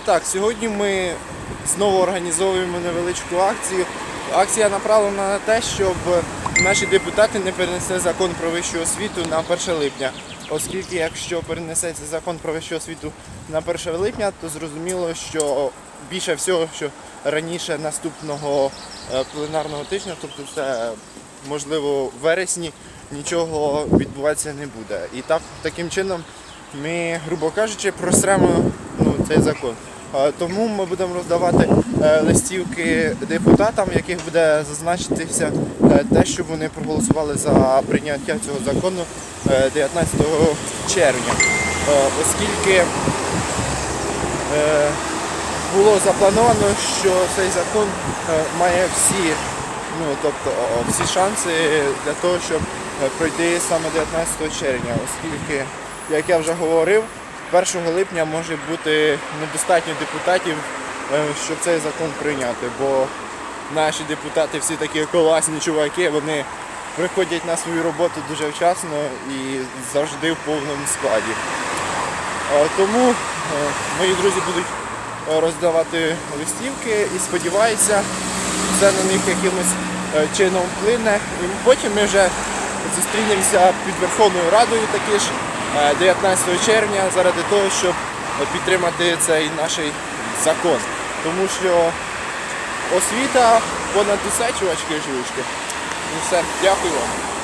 І так, сьогодні ми знову організовуємо невеличку акцію. Акція направлена на те, щоб наші депутати не перенесли закон про вищу освіту на 1 липня. Оскільки якщо перенесеться закон про вищу освіту на 1 липня, то зрозуміло, що більше всього, що раніше наступного е, пленарного тижня, тобто це можливо в вересні, нічого відбуватися не буде. І так таким чином ми, грубо кажучи, просремо цей закон. Тому ми будемо роздавати е, листівки депутатам, в яких буде зазначитися е, те, що вони проголосували за прийняття цього закону е, 19 червня. Е, Оскільки е, було заплановано, що цей закон має всі, ну тобто всі шанси для того, щоб пройти саме 19 червня, оскільки, як я вже говорив, 1 липня може бути недостатньо депутатів, е, щоб цей закон прийняти, бо наші депутати всі такі класні чуваки, вони приходять на свою роботу дуже вчасно і завжди в повному складі. Е, Тому е, мої друзі будуть роздавати листівки і сподіваюся, це на них якимось чином вплине. І потім ми вже зустрінемося під Верховною Радою таки ж 19 червня заради того, щоб підтримати цей наш закон. Тому що освіта понад усе, чувачки. Ну все, дякую вам.